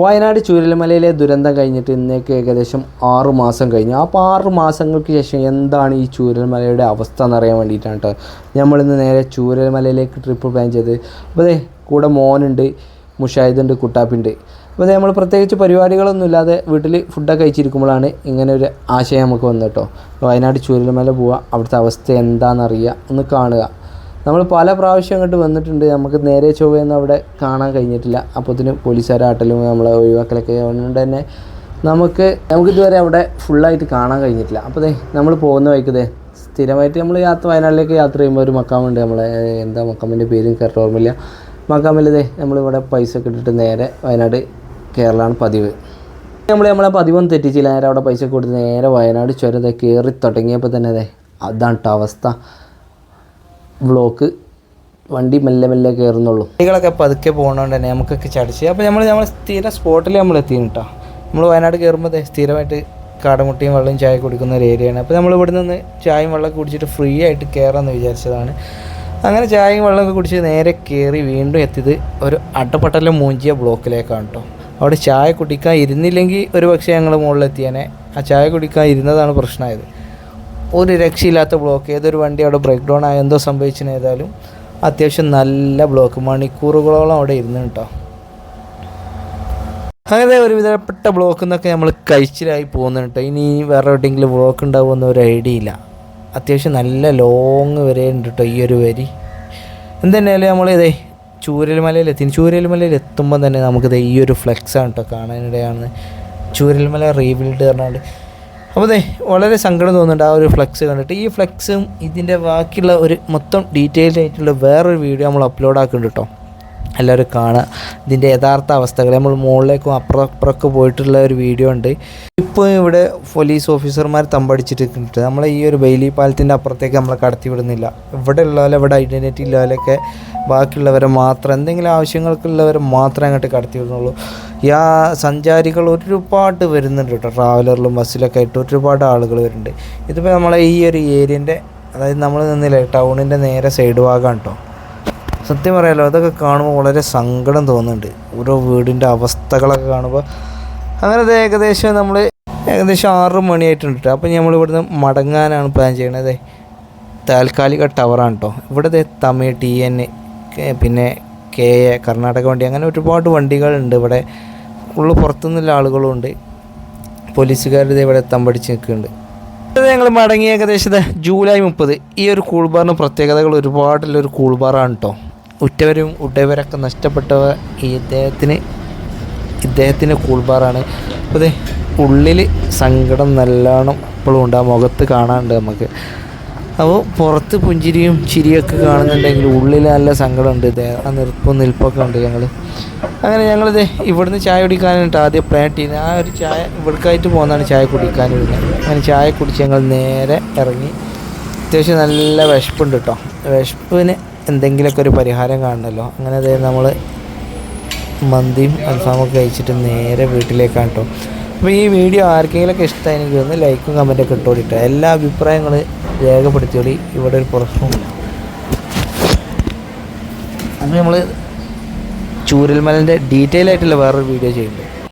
വയനാട് ചൂരൽമലയിലെ ദുരന്തം കഴിഞ്ഞിട്ട് ഇന്നേക്ക് ഏകദേശം ആറു മാസം കഴിഞ്ഞു. അപ്പോൾ ആറു മാസങ്ങൾക്ക് ശേഷം എന്താണ് ഈ ചൂരൽമലയുടെ അവസ്ഥ എന്നറിയാൻ വേണ്ടിയിട്ടാണ് കേട്ടോ നമ്മളിന്ന് നേരെ ചൂരൽമലയിലേക്ക് ട്രിപ്പ് പ്ലാൻ ചെയ്ത്. അപ്പോൾ അതെ കൂടെ മോനുണ്ട് മുഷാഹിദുണ്ട് കുട്ടാപ്പിണ്ട്. അപ്പോൾ നമ്മൾ പ്രത്യേകിച്ച് പരിപാടികളൊന്നും ഇല്ലാതെ വീട്ടിൽ ഫുഡൊക്കെ കഴിച്ചിരിക്കുമ്പോഴാണ് ഇങ്ങനെ ഒരു ആശയം നമുക്ക് വന്നു കേട്ടോ വയനാട് ചൂരൽമല പോവുക അവിടുത്തെ അവസ്ഥ എന്താണെന്നറിയുക ഒന്ന് കാണുക. നമ്മൾ പല പ്രാവശ്യം അങ്ങോട്ട് വന്നിട്ടുണ്ട്. നമുക്ക് നേരെ ചൊവ്വയൊന്നും അവിടെ കാണാൻ കഴിഞ്ഞിട്ടില്ല. അപ്പോഴത്തേന് പോലീസുകാരാട്ടലും നമ്മളെ ഒഴിവാക്കലൊക്കെ അതുകൊണ്ട് തന്നെ നമുക്ക് നമുക്കിതുവരെ അവിടെ ഫുള്ളായിട്ട് കാണാൻ കഴിഞ്ഞിട്ടില്ല. അപ്പോൾ ദേ നമ്മൾ പോകുന്ന വഴിക്ക് ദേ സ്ഥിരമായിട്ട് നമ്മൾ യാത്ര വയനാട്ടിലേക്ക് യാത്ര ചെയ്യുമ്പോൾ ഒരു മക്കാമുണ്ട് നമ്മളെ എന്താ മക്കാമിന്റെ പേര് കറക്റ്റ് ഓർമ്മയില്ല. മക്കാമിൽ ദേ നമ്മളിവിടെ പൈസ ഒക്കെ ഇട്ടിട്ട് നേരെ വയനാട് കേരളമാണ് പതിവ്. നമ്മൾ നമ്മളെ പതിവൊന്നും തെറ്റിച്ചില്ല. നേരെ അവിടെ പൈസ കൊടുത്ത് നേരെ വയനാട് ചുരത കയറി തുടങ്ങിയപ്പോൾ തന്നെ അതെ അതാണ് അവസ്ഥ. ബ്ലോക്ക് വണ്ടി മെല്ലെ മെല്ലെ കയറുന്നുള്ളൂ വണ്ടികളൊക്കെ പതുക്കെ പോകുന്നതുകൊണ്ട് തന്നെ നമുക്കൊക്കെ ചടിച്ച്. അപ്പോൾ നമ്മൾ നമ്മൾ സ്ഥിര സ്പോട്ടിൽ നമ്മൾ എത്തി കേട്ടോ നമ്മൾ വയനാട് കയറുമ്പോൾ സ്ഥിരമായിട്ട് കാടമുട്ടിയും വെള്ളവും ചായ കുടിക്കുന്ന ഒരു ഏരിയയാണ് അപ്പോൾ നമ്മൾ ഇവിടെ നിന്ന് ചായയും വെള്ളമൊക്കെ കുടിച്ചിട്ട് ഫ്രീ ആയിട്ട് കയറാമെന്ന് വിചാരിച്ചതാണ്. അങ്ങനെ ചായയും വെള്ളമൊക്കെ കുടിച്ച് നേരെ കയറി വീണ്ടും എത്തിയത് ഒരു അട്ടപ്പട്ടല മൂഞ്ചിയ ബ്ലോക്കിലേക്കാണ് കേട്ടോ അവിടെ ചായ കുടിക്കാൻ ഇരുന്നില്ലെങ്കിൽ ഒരു പക്ഷേ ഞങ്ങൾ മുകളിലെത്തിയേനെ ആ ചായ കുടിക്കാൻ ഇരുന്നതാണ് പ്രശ്നമായത്. ഒരു രക്ഷയില്ലാത്ത ബ്ലോക്ക് ഏതൊരു വണ്ടി അവിടെ ബ്രേക്ക് ഡൗൺ ആയ എന്തോ സംഭവിച്ചിന് ഏതായാലും അത്യാവശ്യം നല്ല ബ്ലോക്ക് മണിക്കൂറുകളോളം അവിടെ ഇരുന്ന് കേട്ടോ. അങ്ങനെ ഒരു വിധപ്പെട്ട ബ്ലോക്ക് എന്നൊക്കെ നമ്മൾ കഴിച്ചിലായി പോകുന്നുണ്ട് ഇനി വേറെ എവിടെയെങ്കിലും ബ്ലോക്ക് ഉണ്ടാവുമെന്ന് ഒരു ഐഡിയ ഇല്ല. അത്യാവശ്യം നല്ല ലോങ് വരെ ഉണ്ട് കേട്ടോ ഈ ഒരു വരി. എന്തെന്നാലും നമ്മൾ ഇതേ ചൂരൽമലയിൽ എത്തി. ചൂരൽമലയിൽ എത്തുമ്പോൾ തന്നെ നമുക്കിത് ഈ ഒരു ഫ്ലെക്സ് ആണ് കേട്ടോ കാണാനിടയാണ് ചൂരൽമല റീബിൽഡ് പറഞ്ഞാണ്ട് അപ്പോൾ അതെ വളരെ സങ്കടം തോന്നുന്നുണ്ട് ആ ഒരു ഫ്ലെക്സ് കണ്ടിട്ട്. ഈ ഫ്ലെക്സും ഇതിന്റെ ബാക്കിയുള്ള ഒരു മൊത്തം ഡീറ്റെയിൽഡ് ആയിട്ടുള്ള വേറൊരു വീഡിയോ നമ്മൾ അപ്ലോഡ് ആക്കുന്നുണ്ട് കേട്ടോ. എല്ലാവരും കാണുക ഇതിന്റെ യഥാർത്ഥ അവസ്ഥകൾ നമ്മൾ മുകളിലേക്കും അപ്പുറം പോയിട്ടുള്ള ഒരു വീഡിയോ ഉണ്ട്. ഇപ്പോൾ ഇവിടെ പോലീസ് ഓഫീസർമാർ തമ്പടിച്ചിട്ടിട്ടുണ്ട്. നമ്മളെ ഈ ഒരു ബെയിലി പാലത്തിന്റെ അപ്പുറത്തേക്ക് നമ്മളെ കടത്തി വിടുന്നില്ല. ഇവിടെ ഉള്ളവരെ ഇവിടെ ഐഡന്റിറ്റി ഉള്ളവരൊക്കെ ബാക്കിയുള്ളവരെ മാത്രം എന്തെങ്കിലും ആവശ്യങ്ങൾക്കുള്ളവരെ മാത്രമേ അങ്ങോട്ട് കടത്തി വിടുന്നുള്ളൂ. യാ സഞ്ചാരികൾ ഒരുപാട് വരുന്നുണ്ട് കേട്ടോ. ട്രാവലറിലും ബസ്സിലൊക്കെ ആയിട്ട് ഒരുപാട് ആളുകൾ വരുന്നുണ്ട്. ഇതിപ്പോൾ നമ്മളെ ഈ ഒരു ഏരിയന്റെ അതായത് നമ്മൾ നിന്നില്ലേ ടൗണിന്റെ നേരെ സൈഡ് ഭാഗമാണ് കേട്ടോ സത്യം പറയാലോ അതൊക്കെ കാണുമ്പോൾ വളരെ സങ്കടം തോന്നുന്നുണ്ട്. ഓരോ വീടിന്റെ അവസ്ഥകളൊക്കെ കാണുമ്പോൾ അങ്ങനെ ഏകദേശം നമ്മൾ ഏകദേശം ആറ് മണിയായിട്ടുണ്ട്. അപ്പോൾ നമ്മൾ ഇവിടുന്ന് മടങ്ങാനാണ് പ്ലാൻ ചെയ്യണത്. താൽക്കാലിക ടവറാണ് കേട്ടോ ഇവിടെ തമിഴ് ടി എൻ പിന്നെ കെ എ കർണാടക വണ്ടി അങ്ങനെ ഒരുപാട് വണ്ടികളുണ്ട് ഇവിടെ. ഉള്ളു പുറത്തുനിന്നുള്ള ആളുകളും ഉണ്ട്. പോലീസുകാർ ഇവിടെ തമ്പടിച്ച് നിൽക്കുന്നുണ്ട്. ഞങ്ങൾ മടങ്ങി ഏകദേശം ജൂലൈ മുപ്പത്. ഈ ഒരു കൂൾബാറിന് പ്രത്യേകതകൾ ഒരുപാടുള്ള ഒരു കൂൾബാറാണ് കേട്ടോ ഉറ്റവരും ഉടയവരൊക്കെ നഷ്ടപ്പെട്ടവ ഈ ഇദ്ദേഹത്തിന് ഇദ്ദേഹത്തിന് കൂൾബാറാണ് അപ്പോൾ അതെ ഉള്ളിൽ സങ്കടം നല്ലോണം ഇപ്പോഴും ഉണ്ട്. ആ മുഖത്ത് കാണാനുണ്ട് നമുക്ക്. അപ്പോൾ പുറത്ത് പുഞ്ചിരിയും ചിരിയൊക്കെ കാണുന്നുണ്ടെങ്കിൽ ഉള്ളിൽ നല്ല സങ്കടമുണ്ട്. ഇദ്ദേഹം ആ നിൽപ്പും നിൽപ്പൊക്കെ ഉണ്ട് ഞങ്ങൾ അങ്ങനെ ഞങ്ങളിത് ഇവിടുന്ന് ചായ കുടിക്കാനായിട്ട് ആദ്യം പ്ലാൻ ചെയ്യുന്നത് ആ ഒരു ചായ ഇവിടേക്കായിട്ട് പോകുന്നതാണ് ചായ കുടിക്കാൻ കുടിക്കാനിരുന്നത് അങ്ങനെ ചായ കുടിച്ച് ഞങ്ങൾ നേരെ ഇറങ്ങി. അത്യാവശ്യം നല്ല വിശപ്പുണ്ട് കേട്ടോ വിശപ്പിന് എന്തെങ്കിലുമൊക്കെ ഒരു പരിഹാരം കാണണമല്ലോ അങ്ങനെ അതായത് നമ്മൾ മന്തിയും അൽഫാമൊക്കെ കഴിച്ചിട്ട് നേരെ വീട്ടിലേക്കാണ് കേട്ടോ അപ്പോൾ ഈ വീഡിയോ ആർക്കെങ്കിലുമൊക്കെ എനിക്ക് ഒന്ന് ലൈക്കും കമന്റൊക്കെ ഇട്ടോളിട്ടോ എല്ലാ അഭിപ്രായങ്ങളും രേഖപ്പെടുത്തിയോളി ഇവിടെ ഒരു പ്രശ്നമില്ല അപ്പോൾ നമ്മൾ ചൂരൽമലന്റെ ഡീറ്റെയിൽ ആയിട്ടുള്ള വേറൊരു വീഡിയോ ചെയ്യുന്നുണ്ട്.